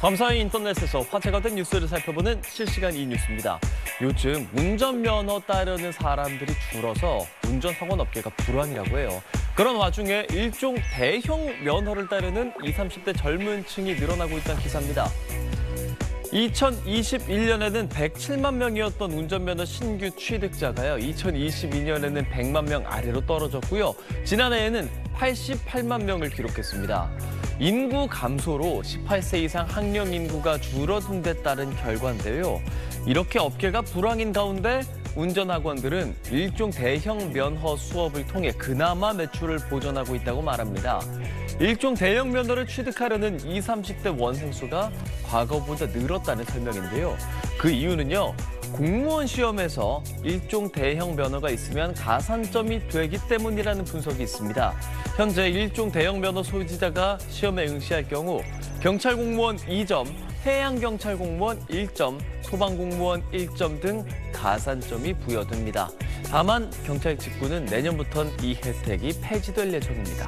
밤사이 인터넷에서 화제가 된 뉴스를 살펴보는 실시간 이 뉴스입니다. 요즘 운전면허 따려는 사람들이 줄어서 운전학원 업계가 불황이라고 해요. 그런 와중에 일종 대형 면허를 따려는 20, 30대 젊은 층이 늘어나고 있다는 기사입니다. 2021년에는 107만 명이었던 운전면허 신규 취득자가요. 2022년에는 100만 명 아래로 떨어졌고요. 지난해에는 88만 명을 기록했습니다. 인구 감소로 18세 이상 학령 인구가 줄어든 데 따른 결과인데요. 이렇게 업계가 불황인 가운데 운전학원들은 일종 대형 면허 수업을 통해 그나마 매출을 보전하고 있다고 말합니다. 일종 대형 면허를 취득하려는 20, 30대 원생 수가 과거보다 늘었다는 설명인데요. 그 이유는요. 공무원 시험에서 일종 대형 면허가 있으면 가산점이 되기 때문이라는 분석이 있습니다. 현재 일종 대형 면허 소지자가 시험에 응시할 경우 경찰 공무원 2점, 해양경찰 공무원 1점, 소방공무원 1점 등 가산점이 부여됩니다. 다만 경찰 직구는 내년부터는 이 혜택이 폐지될 예정입니다.